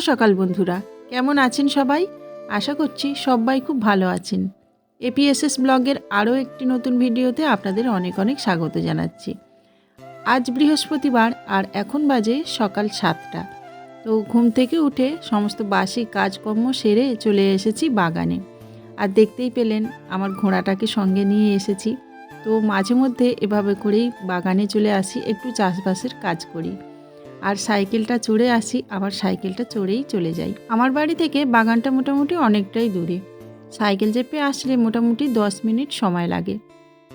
সকাল বন্ধুরা। কেমন আছেন সবাই? আশা করছি সবাই খুব ভালো আছেন। এপিএসএস ব্লগের আরও একটি নতুন ভিডিওতে আপনাদের অনেক অনেক স্বাগত জানাচ্ছি। আজ বৃহস্পতিবার আর এখন বাজে সকাল সাতটা। তো ঘুম থেকে উঠে সমস্ত বাসি কাজকর্ম সেরে চলে এসেছি বাগানে। আর দেখতেই পেলেন আমার ঘোড়াটাকে সঙ্গে নিয়ে এসেছি। তো মাঝে মধ্যে এভাবে করেই বাগানে চলে আসি, একটু চাষবাসের কাজ করি। আর সাইকেলটা চড়ে আসি, আবার সাইকেলটা চড়েই চলে যাই। আমার বাড়ি থেকে বাগানটা মোটামুটি অনেকটাই দূরে। সাইকেল চেপে আসলে মোটামুটি দশ মিনিট সময় লাগে।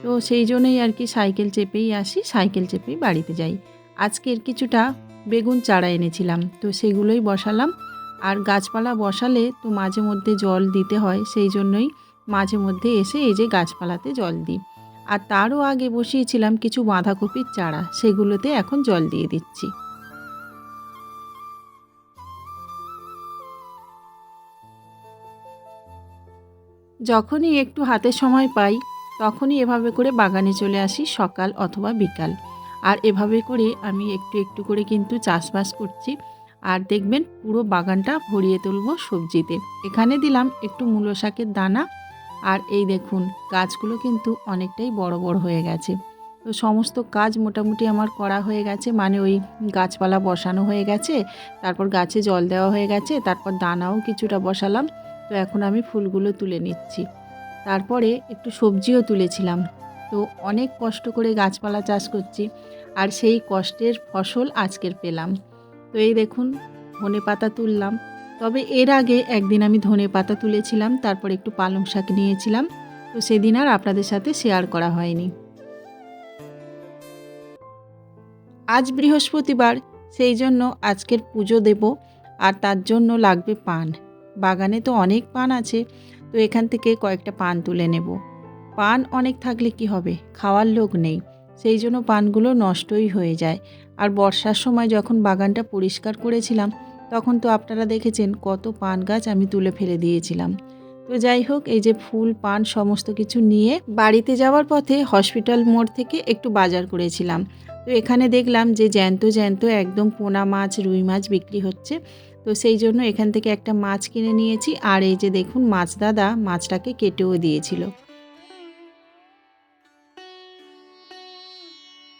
তো সেই জন্যই আর কি সাইকেল চেপেই আসি, সাইকেল চেপেই বাড়িতে যাই। আজকের কিছুটা বেগুন চারা এনেছিলাম, তো সেগুলোই বসালাম। আর গাছপালা বসালে তো মাঝে মধ্যে জল দিতে হয়, সেই জন্যই মাঝে মধ্যে এসে এই যে গাছপালাতে জল দিই। আর তারও আগে বসিয়েছিলাম কিছু বাঁধাকপির চারা, সেগুলোতে এখন জল দিয়ে দিচ্ছি। যখনই একটু হাতে সময় পাই, তখনই এভাবে করে বাগানে চলে আসি সকাল অথবা বিকাল। আর এভাবে করে আমি একটু একটু করে কিন্তু চাষবাস করছি। আর দেখবেন পুরো বাগানটা ভরিয়ে তুলবো সবজিতে। এখানে দিলাম একটু মূলো শাকের দানা। আর এই দেখুন, গাছগুলো কিন্তু অনেকটাই বড় বড় হয়ে গেছে। তো সমস্ত কাজ মোটামুটি আমার করা হয়ে গেছে। মানে ওই গাছপালা বসানো হয়ে গেছে, তারপর গাছে জল দেওয়া হয়ে গেছে, তারপর দানাও কিছুটা বসালাম। তো এখন আমি ফুলগুলো তুলে নিচ্ছি। তারপরে একটু সবজিও তুলেছিলাম। তো অনেক কষ্ট করে গাছপালা চাষ করছি আর সেই কষ্টের ফসল আজকের পেলাম। তো এই দেখুন, ধনে পাতা তুললাম। তবে এর আগে একদিন আমি ধনে পাতা তুলেছিলাম, তারপর একটু পালং শাক নিয়েছিলাম। তো সেদিন আর আপনাদের সাথে শেয়ার করা হয়নি। আজ বৃহস্পতিবার, সেই জন্য আজকের পুজো দেব আর তার জন্য লাগবে পান। বাগানে তো অনেক পান আছে, তো এখান থেকে কয়েকটা পান তুলে নেব। পান অনেক থাকলে কি হবে? খাওয়ার লোক নেই। সেই জন্য পানগুলো নষ্টই হয়ে যায়। আর বর্ষার সময় যখন বাগানটা পরিষ্কার করেছিলাম, তখন তো আপনারা দেখেছেন কত পান গাছ আমি তুলে ফেলে দিয়েছিলাম। তো যাই হোক, এই যে ফুল, পান সমস্ত কিছু নিয়ে বাড়িতে যাওয়ার পথে হসপিটাল মোড় থেকে একটু বাজার করেছিলাম। তো এখানে দেখলাম যে জ্যান্ত জ্যান্ত একদম পোনা মাছ, রুই মাছ বিক্রি হচ্ছে। তো সেই জন্য এখান থেকে একটা মাছ কিনে নিয়েছি। আর এই যে দেখুন, মাছ দাদা মাছটাকে কেটেও দিয়েছিল।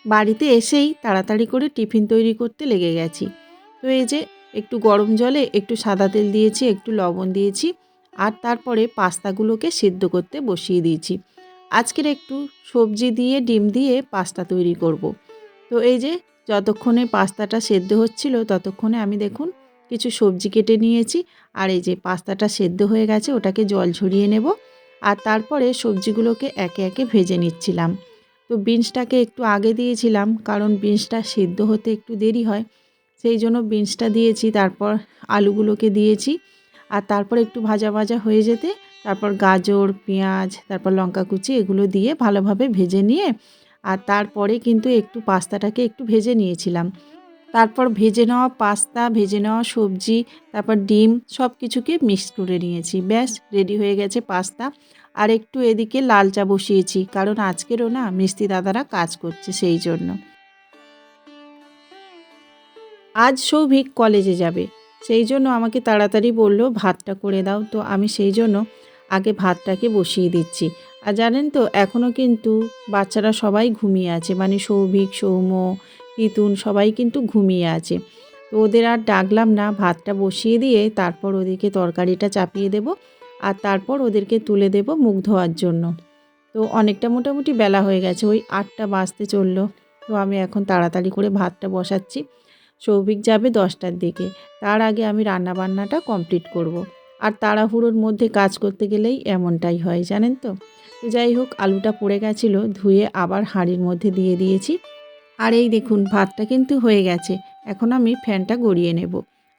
বাড়িতে এসেই তাড়াতাড়ি করে টিফিন তৈরি করতে লেগে গেছি। তো এই যে একটু গরম জলে একটু সাদা তেল দিয়েছি, একটু লবণ দিয়েছি আর তারপরে পাস্তাগুলোকে সিদ্ধ করতে বসিয়ে দিয়েছি। আজকের একটু সবজি দিয়ে, ডিম দিয়ে পাস্তা তৈরি করব। তো এই যে যতক্ষণে পাস্তাটা সেদ্ধ হচ্ছিল ততক্ষণে আমি দেখুন কিছু সবজি কেটে নিয়েছি। আর এই যে পাস্তাটা সেদ্ধ হয়ে গেছে, ওটাকে জল ঝরিয়ে নেব। আর তারপরে সবজিগুলোকে একে একে ভেজে নিচ্ছিলাম। তো বিনসটাকে একটু আগে দিয়েছিলাম, কারণ বিনসটা সিদ্ধ হতে একটু দেরি হয়। সেই জন্য বিনসটা দিয়েছি, তারপর আলুগুলোকে দিয়েছি। আর তারপর একটু ভাজা ভাজা হয়ে যেতে, তারপর গাজর, পেঁয়াজ, তারপর লঙ্কা কুচি, এগুলো দিয়ে ভালোভাবে ভেজে নিয়ে, আর তারপরে কিন্তু একটু পাস্তাটাকে একটু ভেজে নিয়েছিলাম। তারপর ভেজে নেওয়া পাস্তা, ভেজে নেওয়া সবজি, তারপর ডিম সব কিছুকে মিক্স করে নিয়েছি। ব্যাস রেডি হয়ে গেছে পাস্তা। আর একটু এদিকে লাল চা বসিয়েছি, কারণ আজকেরও না মিস্ত্রি দাদারা কাজ করছে সেই জন্য। আজ সৌভিক কলেজে যাবে। সেই জন্য আমাকে তাড়াতাড়ি বলল, ভাতটা করে দাও। তো আমি সেই জন্য আগে ভাতটাকে বসিয়ে দিচ্ছি। আর জানেন তো এখনও কিন্তু বাচ্চারা সবাই ঘুমিয়ে আছে। মানে সৌভিক, সৌম্য তিতুন সবাই কিন্তু ঘুমিয়ে আছে। তো ওদের আর ডাকলাম না, ভাতটা বসিয়ে দিয়ে তারপর ওদেরকে তরকারিটা চাপিয়ে দেব আর তারপর ওদেরকে তুলে দেব মুখ ধোয়ার জন্য। তো অনেকটা মোটামুটি বেলা হয়ে গেছে, ওই আটটা বাজতে চলল। তো আমি এখন তাড়াতাড়ি করে ভাতটা বসাচ্ছি। সৌভিক যাবে দশটার দিকে, তার আগে আমি রান্নাবান্নাটা কমপ্লিট করব। আর তাড়াহুড়োর মধ্যে কাজ করতে গেলেই এমনটাই হয়, জানেন তো? তো যাই হোক, আলুটা পড়ে গেছিল, ধুয়ে আবার হাঁড়ির মধ্যে দিয়ে দিয়েছি। আর এই দেখুন, ভাতটা কিন্তু হয়ে গেছে। এখন আমি ফ্যানটা গড়িয়ে নেব।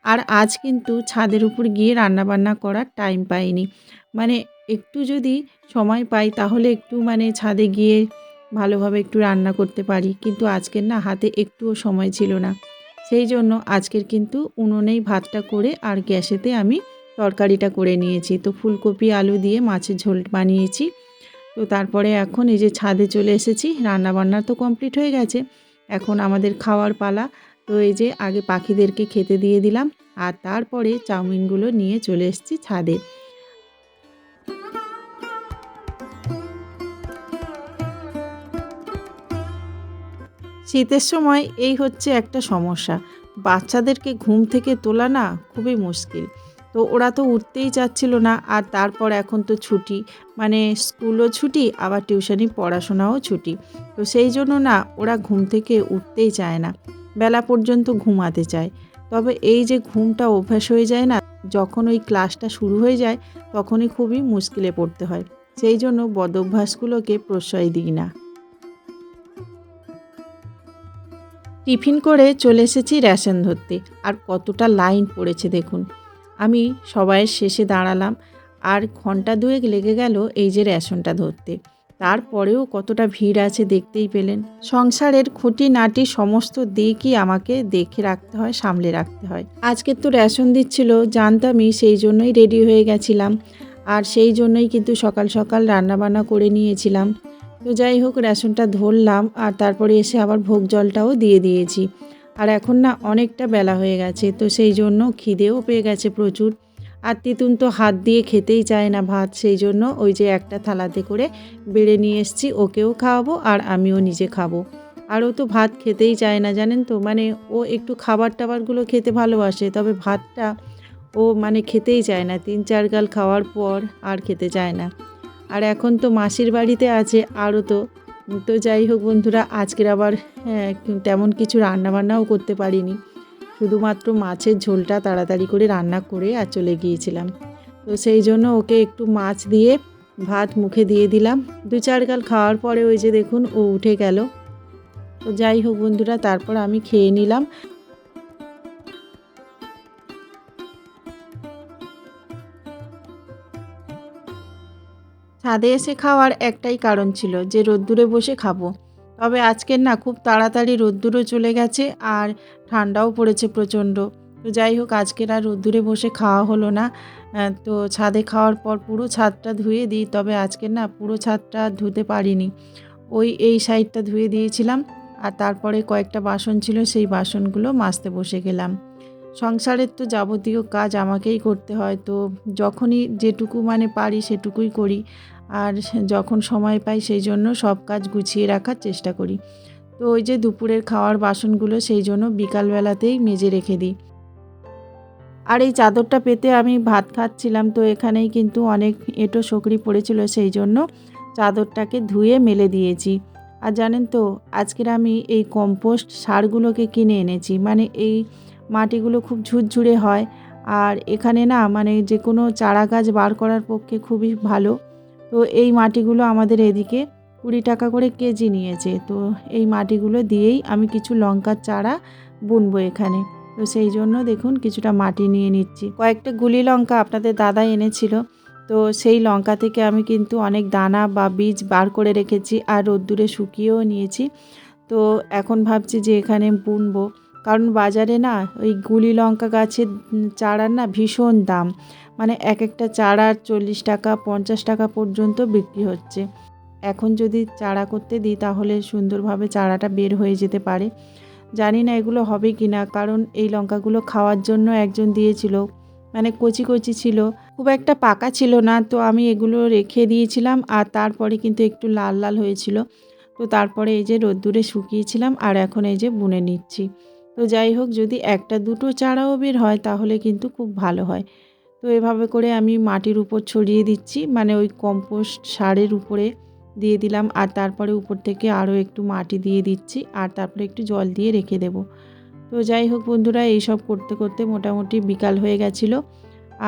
আর আজ কিন্তু ছাদের উপর গিয়ে রান্নাবান্না করার টাইম পাইনি। মানে একটু যদি সময় পাই, তাহলে একটু মানে ছাদে গিয়ে ভালোভাবে একটু রান্না করতে পারি। কিন্তু আজকের না হাতে একটুও সময় ছিল না। সেই জন্য আজকের কিন্তু উনুনেই ভাতটা করে আর গ্যাসেতে আমি তরকারিটা করে নিয়েছি। তো ফুলকপি, আলু দিয়ে মাছের ঝোল বানিয়েছি। তো তারপরে এখন এই যে ছাদে চলে এসেছি, রান্নাবান্না তো কমপ্লিট হয়ে গেছে। এখন আমাদের খাওয়ার পালা। তো এই যে আগে পাখিদেরকে খেতে দিয়ে দিলাম, আর তারপরে চাউমিনগুলো নিয়ে চলে এসেছি ছাদে। শীতের সময় এই হচ্ছে একটা সমস্যা। বাচ্চাদেরকে ঘুম থেকে তোলা না খুবই মুশকিল। তো ওরা তো উঠতেই চাচ্ছিল না আর তারপর এখন তো ছুটি। মানে স্কুলও ছুটি, আবার টিউশনি, পড়াশোনাও ছুটি। তো সেই জন্য না, ওরা ঘুম থেকে উঠতেই চায় না। বেলা পর্যন্ত ঘুমাতে চায়। তবে এই যে ঘুমটা অভ্যাস হয়ে যায় না, যখন ওই ক্লাসটা শুরু হয়ে যায়, তখনই খুবই মুশকিলে পড়তে হয়। সেই জন্য বদভ্যাসগুলোকে প্রশ্রয় দিই না। টিফিন করে চলে এসেছি রেশন ধরতে। আর কতটা লাইন পড়েছে দেখুন। আমি সবাইয়ের শেষে দাঁড়ালাম। আর ঘণ্টা দুয়েক লেগে গেল এই যে রেশনটা ধরতে। তারপরেও কতটা ভিড় আছে দেখতেই পেলেন। সংসারের খুঁটি নাটি সমস্ত দিকই আমাকে দেখে রাখতে হয়, সামলে রাখতে হয়। আজকে তো রেশন দিচ্ছিল, জানতামই সেই জন্যই রেডি হয়ে গেছিলাম। আর সেই জন্যই কিন্তু সকাল সকাল রান্নাবান্না করে নিয়েছিলাম। তো যাই হোক, রেশনটা ধরলাম আর তারপরে এসে আবার ভোগ জলটাও দিয়ে দিয়েছি। আর এখন না অনেকটা বেলা হয়ে গেছে, তো সেই জন্য খিদেও পেয়ে গেছে প্রচুর। আর তিতুন তো হাত দিয়ে খেতেই চায় না ভাত, সেই জন্য ওই যে একটা থালাতে করে বেড়ে নিয়ে এসছি, ওকেও খাওয়াবো আর আমিও নিজে খাব। আর ও তো ভাত খেতেই চায় না, জানেন তো? মানে ও একটু খাবার টাবারগুলো খেতে ভালোবাসে, তবে ভাতটা ও মানে খেতেই চায় না। তিন চার গাল খাওয়ার পর আর খেতে চায় না। আর এখন তো মাসির বাড়িতে আছে, আরও তো তো যাই হোক বন্ধুরা, আজকের আবার তেমন কিছু রান্নাবান্নাও করতে পারিনি। শুধুমাত্র মাছের ঝোলটা তাড়াতাড়ি করে রান্না করে আর চলে গিয়েছিলাম। তো সেই জন্য ওকে একটু মাছ দিয়ে ভাত মুখে দিয়ে দিলাম। দু চার গাল খাওয়ার পরে ওই যে দেখুন, ও উঠে গেল। তো যাই হোক বন্ধুরা, তারপর আমি খেয়ে নিলাম। ছাদে এসে খাওয়ার একটাই কারণ ছিল যে রোদ্দুরে বসে খাব। তবে আজকের না খুব তাড়াতাড়ি রোদ্দুরও চলে গেছে আর ঠান্ডাও পড়েছে প্রচণ্ড। তো যাই হোক, আজকের আর রোদ্দুরে বসে খাওয়া হলো না। তো ছাদে খাওয়ার পর পুরো ছাদটা ধুয়ে দিই, তবে আজকের না পুরো ছাদটা ধুতে পারিনি। ওই, এই সাইডটা ধুয়ে দিয়েছিলাম আর তারপরে কয়েকটা বাসন ছিল, সেই বাসনগুলো মাজতে বসে গেলাম। সংসারের তো যাবতীয় কাজ আমাকেই করতে হয়, তো যখনই যেটুকু মানে পারি সেটুকুই করি। আর যখন সময় পাই সেই জন্য সব কাজ গুছিয়ে রাখার চেষ্টা করি। তো ওই যে দুপুরের খাওয়ার বাসনগুলো সেই জন্য বিকালবেলাতেই মেজে রেখে দিই। আর এই চাদরটা পেতে আমি ভাত খাচ্ছিলাম তো এখানেই কিন্তু অনেক এঁটো সকরি পড়েছিল সেই জন্য চাদরটাকে ধুয়ে মেলে দিয়েছি। আর জানেন তো, আজকের আমি এই কম্পোস্ট সারগুলোকে কিনে এনেছি। মানে এই মাটিগুলো খুব ঝুরঝুরে হয়। আর এখানে না মানে যে কোনো চারা গাছ বার করার পক্ষে খুবই ভালো। তো এই মাটিগুলো আমাদের এদিকে কুড়ি টাকা করে কেজি নিয়েছে। তো এই মাটিগুলো দিয়েই আমি কিছু লঙ্কার চারা বুনবো এখানে। তো সেই জন্য দেখুন কিছুটা মাটি নিয়ে নিচ্ছি। কয়েকটা গুলি লঙ্কা আপনাদের দাদা এনেছিল। তো সেই লঙ্কা থেকে আমি কিন্তু অনেক দানা বা বীজ বার করে রেখেছি আর রোদ্দুরে শুকিয়েও নিয়েছি। তো এখন ভাবছি যে এখানে বুনবো। কারণ বাজারে না ওই গুলি লঙ্কা গাছের চারার না ভীষণ দাম। মানে এক একটা চারার চল্লিশ টাকা, পঞ্চাশ টাকা পর্যন্ত বিক্রি হচ্ছে। এখন যদি চারা করতে দিই, তাহলে সুন্দরভাবে চারাটা বের হয়ে যেতে পারে। জানি না এগুলো হবে কি না, কারণ এই লঙ্কাগুলো খাওয়ার জন্য একজন দিয়েছিল মানে কচি কচি ছিল। খুব একটা পাকা ছিল না, তো আমি এগুলো রেখে দিয়েছিলাম আর তারপরে কিন্তু একটু লাল লাল হয়েছিল। তো তারপরে এই যে রোদ্দুরে শুকিয়েছিলাম আর এখন এই যে বুনে নিচ্ছি। তো যাই হোক, যদি একটা দুটো চারাও বের হয়, তাহলে কিন্তু খুব ভালো হয়। তো এভাবে করে আমি মাটির উপর ছড়িয়ে দিচ্ছি মানে ওই কম্পোস্ট সারের উপরে দিয়ে দিলাম। আর তারপরে উপর থেকে আরও একটু মাটি দিয়ে দিচ্ছি আর তারপরে একটু জল দিয়ে রেখে দেব। তো যাই হোক বন্ধুরা, এইসব করতে করতে মোটামুটি বিকাল হয়ে গেছিল।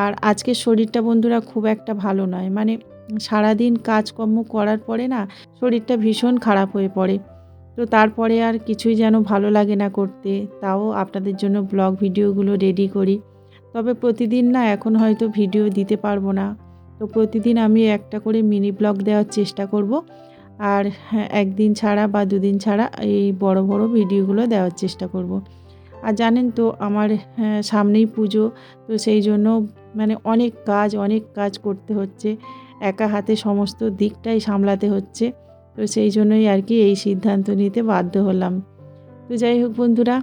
আর আজকের শরীরটা বন্ধুরা খুব একটা ভালো নয় মানে সারাদিন কাজকর্ম করার পরে না শরীরটা ভীষণ খারাপ হয়ে পড়ে। তো তারপরে আর কিছুই যেন ভালো লাগে না করতে, তাও আপনাদের জন্য ব্লগ ভিডিওগুলো রেডি করি। তবে প্রতিদিন না এখন হয়তো ভিডিও দিতে পারব না। তো প্রতিদিন আমি একটা করে মিনি ব্লগ দেওয়ার চেষ্টা করব। আর হ্যাঁ, একদিন ছাড়া বা দুদিন ছাড়া এই বড় বড় ভিডিওগুলো দেওয়ার চেষ্টা করব। আর জানেন তো আমার হ্যাঁ, সামনেই পুজো তো সেই জন্য মানে অনেক কাজ অনেক কাজ করতে হচ্ছে। একা হাতে সমস্ত দিকটাই সামলাতে হচ্ছে। তো সেই জন্যই আর কি এই সিদ্ধান্ত নিতে বাধ্য হলাম। তো যাই হোক বন্ধুরা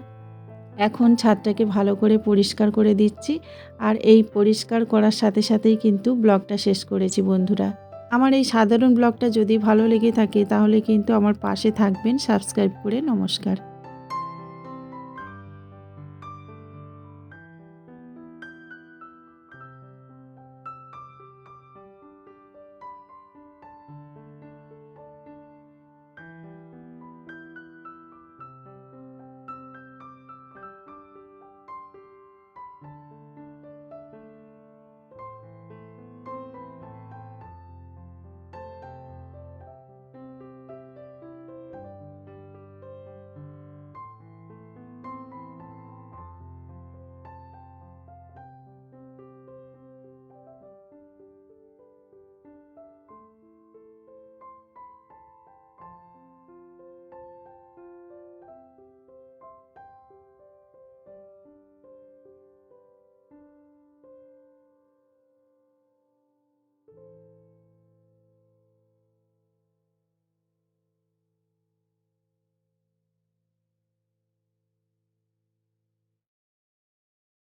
এখন ছাদটাকে ভালো করে পরিষ্কার করে দিচ্ছি। আর এই পরিষ্কার করার সাথে সাথেই কিন্তু ব্লগটা শেষ করেছি বন্ধুরা। আমার এই সাধারণ ব্লগটা যদি ভালো লেগে থাকে তাহলে কিন্তু আমার পাশে থাকবেন। সাবস্ক্রাইব করে নমস্কার।